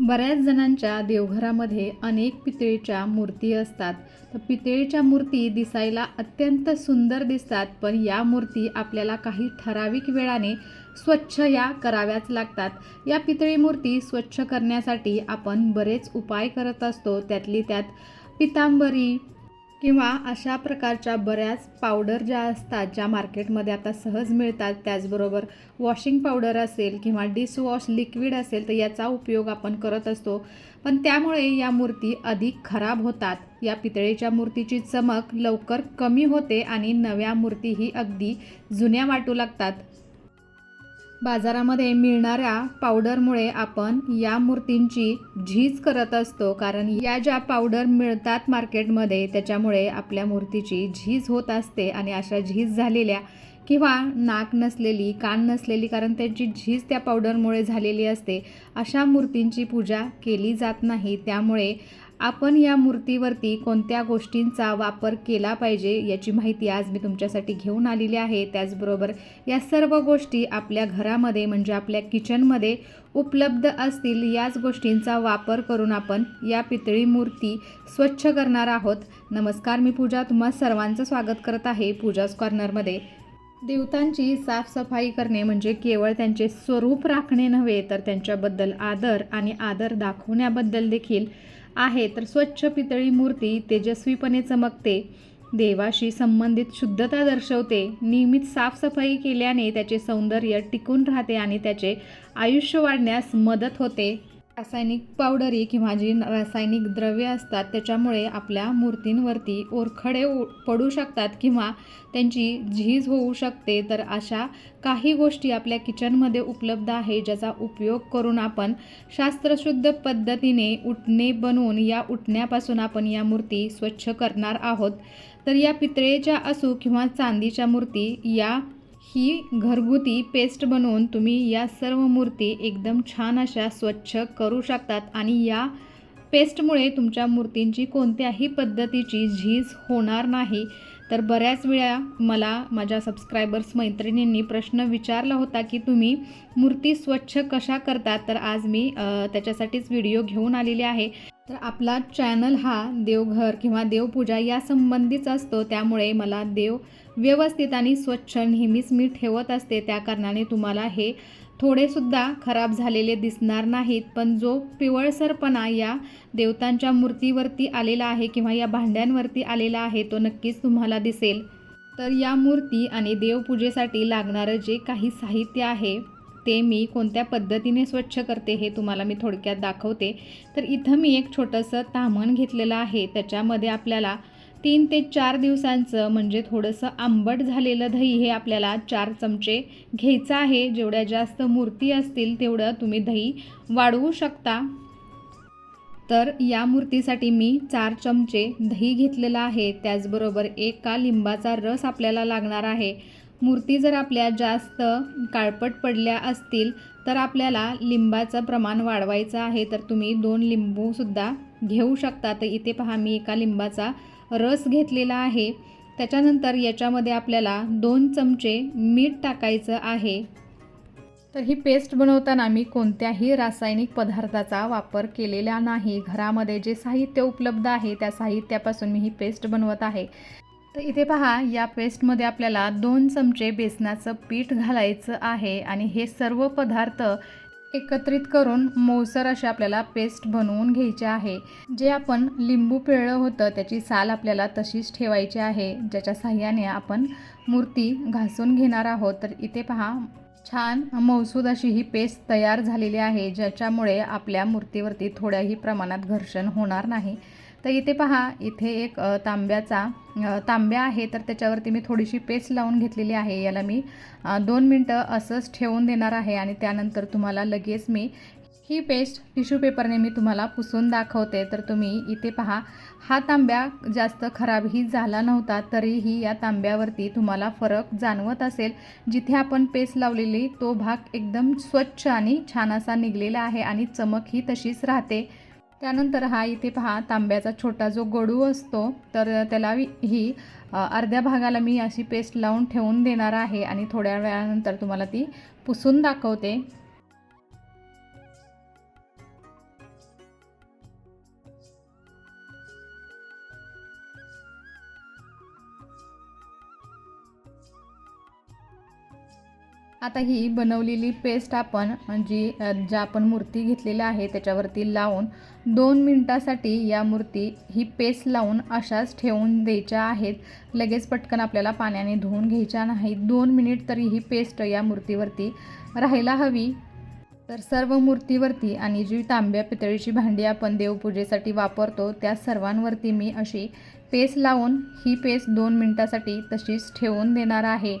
बऱ्याच जणांच्या देवघरामध्ये अनेक पितळीच्या मूर्ती असतात. तर पितळीच्या मूर्ती दिसायला अत्यंत सुंदर दिसतात पण या मूर्ती आपल्याला काही ठराविक वेळाने स्वच्छ या कराव्याच लागतात. या पितळी मूर्ती स्वच्छ करण्यासाठी आपण बरेच उपाय करत असतो. त्यातली त्यात पितांबरी किंवा अशा प्रकारच्या बऱ्याच पावडर ज्या असतात ज्या मार्केटमध्ये आता सहज मिळतात त्याचबरोबर वॉशिंग पावडर असेल किंवा डिशवॉश लिक्विड असेल तर याचा उपयोग आपण करत असतो. पण त्यामुळे या मूर्ती अधिक खराब होतात. या पितळेच्या मूर्तीची चमक लवकर कमी होते आणि नव्या मूर्तीही अगदी जुन्या वाटू लागतात. बाजारामध्ये मिळणाऱ्या पावडरमुळे आपण या मूर्तींची झीज करत असतो. कारण या ज्या पावडर मिळतात मार्केटमध्ये त्याच्यामुळे आपल्या मूर्तीची झीज होत असते आणि अशा झीज झालेल्या किंवा नाक नसलेली कान नसलेली कारण त्यांची झीज त्या पावडरमुळे झालेली असते. अशा मूर्तींची पूजा केली जात नाही. त्यामुळे आपण या मूर्तीवरती कोणत्या गोष्टींचा वापर केला पाहिजे याची माहिती आज मी तुमच्यासाठी घेऊन आलेली आहे. त्याचबरोबर या सर्व गोष्टी आपल्या घरामध्ये म्हणजे आपल्या किचनमध्ये उपलब्ध असतील याच गोष्टींचा वापर करून आपण या पितळी मूर्ती स्वच्छ करणार आहोत. नमस्कार मी पूजा. तुम्हा सर्वांचं स्वागत करत आहे पूजाच कॉर्नरमध्ये देवतांची साफसफाई करणे म्हणजे केवळ त्यांचे स्वरूप राखणे नव्हे तर त्यांच्याबद्दल आदर आणि आदर दाखवण्याबद्दल देखील आहे. तर स्वच्छ पितळी मूर्ती तेजस्वीपणे चमकते देवाशी संबंधित शुद्धता दर्शवते नियमित साफसफाई केल्याने त्याचे सौंदर्य टिकून राहते आणि त्याचे आयुष्य वाढण्यास मदत होते. रासायनिक पावडरी किंवा जी रासायनिक द्रव्ये असतात त्याच्यामुळे आपल्या मूर्तींवरती ओरखडे उ- पडू शकतात किंवा त्यांची झीज होऊ शकते. तर अशा काही गोष्टी आपल्या किचनमध्ये उपलब्ध आहे ज्याचा उपयोग करून आपण शास्त्रशुद्ध पद्धतीने उठणे बनवून या उठण्यापासून आपण या मूर्ती स्वच्छ करणार आहोत. तर या पितळेच्या असू किंवा चांदीच्या मूर्ती या ही घरगुती पेस्ट बनवून तुम्ही या सर्व मूर्ती एकदम छान अशा स्वच्छ करू शकतात आणि या पेस्टमुळे तुमच्या मूर्तींची कोणत्याही पद्धतीची झीज होणार नाही. तर बऱ्याच वेळा मला माझ्या सबस्क्रायबर्स मैत्रिणींनी प्रश्न विचारला होता की तुम्ही मूर्ती स्वच्छ कशा करतात तर आज मी त्याच्यासाठीच व्हिडिओ घेऊन आलेले आहे. तर आपला चॅनल हा देवघर किंवा देवपूजा या संबंधीच असतो. त्यामुळे मला देव व्यवस्थित आणि स्वच्छ नेहमीच मी ठेवत असते. त्या कारणाने तुम्हाला हे थोडेसुद्धा खराब झालेले दिसणार नाहीत. पण जो पिवळसरपणा या देवतांच्या मूर्तीवरती आलेला आहे किंवा या भांड्यांवरती आलेला आहे तो नक्कीच तुम्हाला दिसेल. तर या मूर्ती आणि देवपूजेसाठी लागणारं जे काही साहित्य आहे ते मी कोणत्या पद्धतीने स्वच्छ करते हे तुम्हाला मी थोडक्यात दाखवते. तर इथं मी एक छोटंसं तामण घेतलेलं आहे. त्याच्यामध्ये आपल्याला तीन ते चार दिवसांचं म्हणजे थोडंसं आंबट झालेलं दही हे आपल्याला चार चमचे घ्यायचं आहे. जेवढ्या जास्त मूर्ती असतील तेवढं तुम्ही दही वाढवू शकता. तर या मूर्तीसाठी मी चार चमचे दही घेतलेलं आहे. त्याचबरोबर एका लिंबाचा रस आपल्याला लागणार आहे. मूर्ती जर आपल्या जास्त काळपट पडल्या असतील तर आपल्याला लिंबाचं प्रमाण वाढवायचं आहे. तर तुम्ही दोन लिंबूसुद्धा घेऊ शकता. तर इथे पहा मी एका लिंबाचा रस घेतलेला आहे. त्याच्यानंतर याच्यामध्ये आपल्याला दोन चमचे मीठ टाकायचं आहे. तर ही पेस्ट बनवताना मी कोणत्याही रासायनिक पदार्थाचा वापर केलेला नाही. घरामध्ये जे साहित्य उपलब्ध आहे त्या साहित्यापासून मी ही पेस्ट बनवत आहे. तर इथे पहा या पेस्टमध्ये आपल्याला दोन चमचे बेसनाचं पीठ घालायचं आहे आणि हे सर्व पदार्थ एकत्रित करून मौसर अशी आपल्याला पेस्ट बनवून घ्यायची आहे. जे आपण लिंबू पिळलं होतं त्याची साल आपल्याला तशीच ठेवायची आहे ज्याच्या साह्याने आपण मूर्ती घासून घेणार आहोत. तर इथे पहा छान मौसूद अशी ही पेस्ट तयार झालेली आहे ज्याच्यामुळे आपल्या मूर्तीवरती थोड्याही प्रमाणात घर्षण होणार नाही. तर इथे पहा इथे एक तांब्याचा तांब्या आहे तर त्याच्यावरती मी थोडीशी पेस्ट लावून घेतलेली आहे. याला मी दोन मिनटं असंच ठेवून देणार आहे आणि त्यानंतर तुम्हाला लगेच मी ही पेस्ट टिश्यू पेपरने मी तुम्हाला पुसून दाखवते. तर तुम्ही इथे पहा हा तांब्या जास्त खराबही झाला नव्हता तरीही या तांब्यावरती तुम्हाला फरक जाणवत असेल. जिथे आपण पेस्ट लावलेली तो भाग एकदम स्वच्छ आणि छान असा निघलेला आहे आणि चमक ही तशीच राहते. त्यानंतर हा इथे पहा तांब्याचा छोटा जो गडू असतो तर त्याला ही अर्ध्या भागाला मी अशी पेस्ट लावून ठेवून देणार आहे आणि थोड्या वेळानंतर तुम्हाला ती पुसून दाखवते. आता ही बनवलेली पेस्ट आपण जी ज्या आपण मूर्ती घेतलेल्या आहे त्याच्यावरती लावून दोन मिनटासाठी या मूर्ती ही पेस्ट लावून अशाच ठेवून द्यायच्या आहेत. लगेच पटकन आपल्याला पाण्याने धुवून घ्यायच्या नाहीत. दोन मिनिट तरी ही पेस्ट या मूर्तीवरती राहायला हवी. तर सर्व मूर्तीवरती आणि जी तांब्या पितळीची भांडी आपण देवपूजेसाठी वापरतो त्या सर्वांवरती मी अशी पेस्ट लावून ही पेस्ट दोन मिनटासाठी तशीच ठेवून देणार आहे.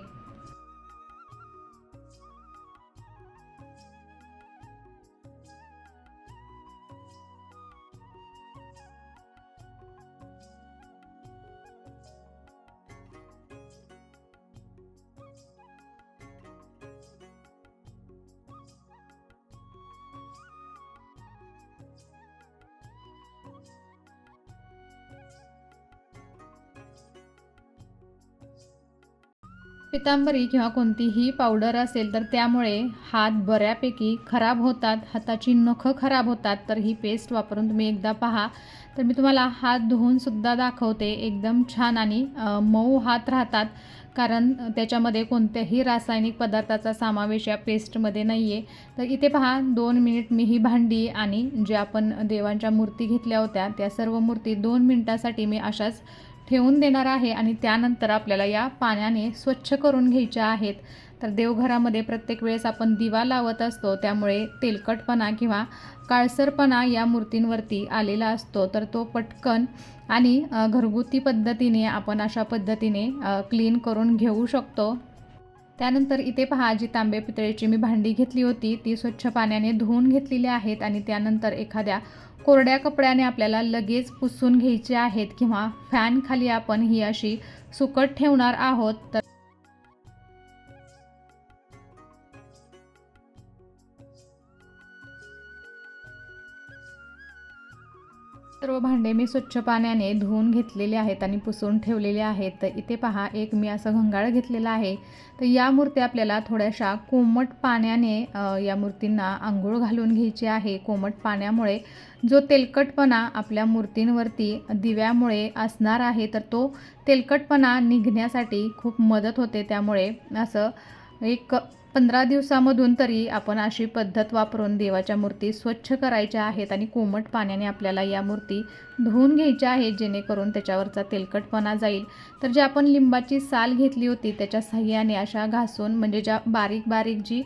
पितांबरी किंवा कोणतीही पावडर असेल तर त्यामुळे हात बऱ्यापैकी खराब होतात हाताची नखं खराब होतात तर ही पेस्ट वापरून तुम्ही एकदा पहा. तर मी तुम्हाला हात धुवूनसुद्धा दाखवते एकदम छान आणि मऊ हात राहतात. कारण त्याच्यामध्ये कोणत्याही रासायनिक पदार्थाचा समावेश या पेस्टमध्ये नाही आहे तर इथे पहा दोन मिनिट मी ही भांडी आणि जे आपण देवांच्या मूर्ती घेतल्या होत्या त्या सर्व मूर्ती दोन मिनटासाठी मी अशाच ठेवून देणार आहे आणि त्यानंतर आपल्याला या पाण्याने स्वच्छ करून घ्यायच्या आहेत. तर देवघरामध्ये प्रत्येक वेळेस आपण दिवा लावत असतो त्यामुळे तेलकटपणा किंवा काळसरपणा या मूर्तींवरती आलेला असतो. तर तो पटकन आणि घरगुती पद्धतीने आपण अशा पद्धतीने क्लीन करून घेऊ शकतो. त्यानंतर इथे पहा जी तांबे पितळेची मी भांडी घेतली होती ती स्वच्छ पाण्याने धुवून घेतलेली आहेत आणि त्यानंतर एखाद्या कोरड्या कपड्याने आपल्याला लगेच पुसून घ्यायचे आहेत किंवा फॅन खाली आपण ही अशी सुकट ठेवणार आहोत तर सर्व भांडे मी स्वच्छ पाण्याने धुवून घेतलेले आहेत आणि पुसून ठेवलेले आहेत. तर इथे पहा एक मी असं घंगाळ घेतलेला आहे. तर या मूर्ती आपल्याला थोड्याशा कोमट पाण्याने या मूर्तींना आंघोळ घालून घ्यायची आहे. कोमट पाण्यामुळे जो तेलकटपणा आपल्या मूर्तींवरती दिव्यामुळे असणार आहे तर तो तेलकटपणा निघण्यासाठी खूप मदत होते. त्यामुळे असं एक पंधरा दिवसामधून तरी आपण अशी पद्धत वापरून देवाच्या मूर्ती स्वच्छ करायच्या आहेत आणि कोमट पाण्याने आपल्याला या मूर्ती धुवून घ्यायच्या आहेत जेणेकरून त्याच्यावरचा तेलकटपणा जाईल. तर जी आपण लिंबाची साल घेतली होती त्याच्या सहाय्याने अशा घासून म्हणजे ज्या बारीक बारीक जी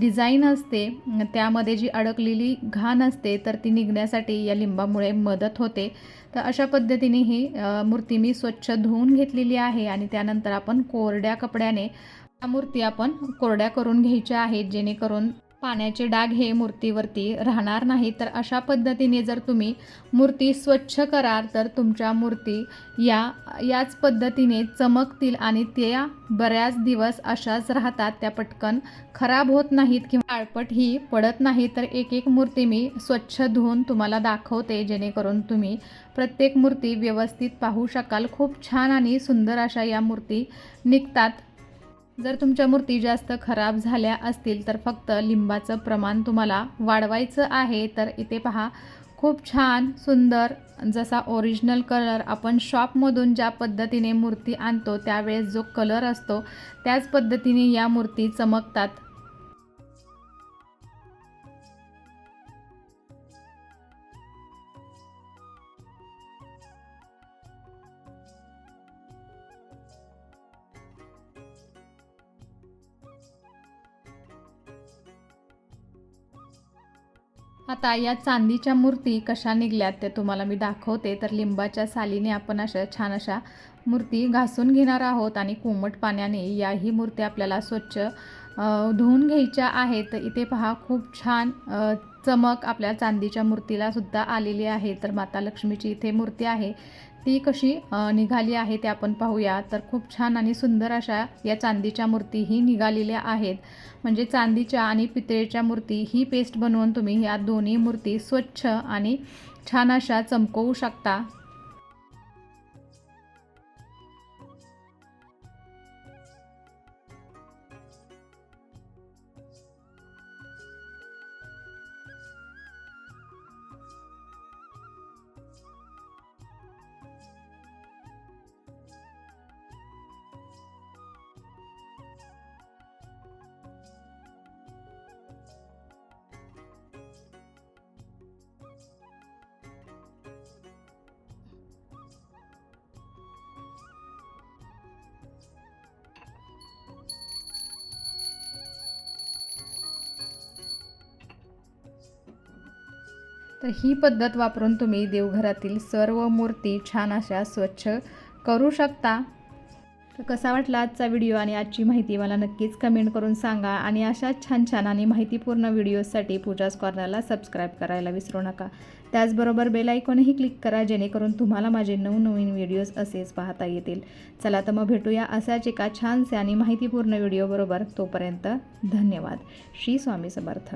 डिझाईन असते त्यामध्ये जी अडकलेली घाण असते तर ती निघण्यासाठी या लिंबामुळे मदत होते. तर अशा पद्धतीने ही मूर्ती मी स्वच्छ धुवून घेतलेली आहे आणि त्यानंतर आपण कोरड्या कपड्याने या मूर्ती आपण कोरड्या करून घ्यायच्या आहेत जेणेकरून पाण्याचे डाग हे मूर्तीवरती राहणार नाही तर अशा पद्धतीने जर तुम्ही मूर्ती स्वच्छ कराल तर तुमच्या मूर्ती या याच पद्धतीने चमकतील आणि त्या बऱ्याच दिवस अशाच राहतात. त्या पटकन खराब होत नाहीत किंवा काळपट ही पडत नाही. तर एक एक मूर्ती मी स्वच्छ धुवून तुम्हाला दाखवते जेणेकरून तुम्ही प्रत्येक मूर्ती व्यवस्थित पाहू शकाल. खूप छान आणि सुंदर अशा या मूर्ती निघतात. जर तुमच्या मूर्ती जास्त खराब झाल्या असतील तर फक्त लिंबाचं प्रमाण तुम्हाला वाढवायचं आहे. तर इथे पहा खूप छान सुंदर जसा ओरिजिनल कलर आपण शॉपमधून ज्या पद्धतीने मूर्ती आणतो त्यावेळेस जो कलर असतो त्याच पद्धतीने या मूर्ती चमकतात. आता या चांदीच्या मूर्ती कशा निघल्यात ते तुम्हाला मी दाखवते. तर लिंबाच्या सालीने आपण अशा छान अशा मूर्ती घासून घेणार आहोत आणि कोमट पाण्याने याही मूर्ती आपल्याला स्वच्छ धुवून घ्यायच्या आहेत. तर इथे पहा खूप छान चमक आपल्या चांदीच्या मूर्तीला सुद्धा आलेली आहे. तर माता लक्ष्मीची इथे मूर्ती आहे. ती कशी निघाली आहे ते आपण पाहूया. तर खूप छान आणि सुंदर अशा या चांदीच्या मूर्तीही निघालेल्या आहेत. म्हणजे चांदीच्या आणि पितळेच्या मूर्ती ही पेस्ट बनवून तुम्ही या दोन्ही मूर्ती स्वच्छ आणि छान अशा चमकवू शकता. तर ही पद्धत वापरून तुम्ही देवघरातील सर्व मूर्ती छान अशा स्वच्छ करू शकता. तर कसा वाटला आजचा व्हिडिओ आणि आजची माहिती मला नक्कीच कमेंट करून सांगा आणि अशा छान छान आणि माहितीपूर्ण व्हिडिओजसाठी पूजाच कॉर्नरला सबस्क्राईब करायला विसरू नका. त्याचबरोबर बेल आयकॉनही क्लिक करा जेणेकरून तुम्हाला माझे नवनवीन व्हिडिओज असेच पाहता येतील. चला तर मग भेटूया असाच एका छानसे आणि माहितीपूर्ण व्हिडिओबरोबर तोपर्यंत धन्यवाद. श्री स्वामी समर्थ.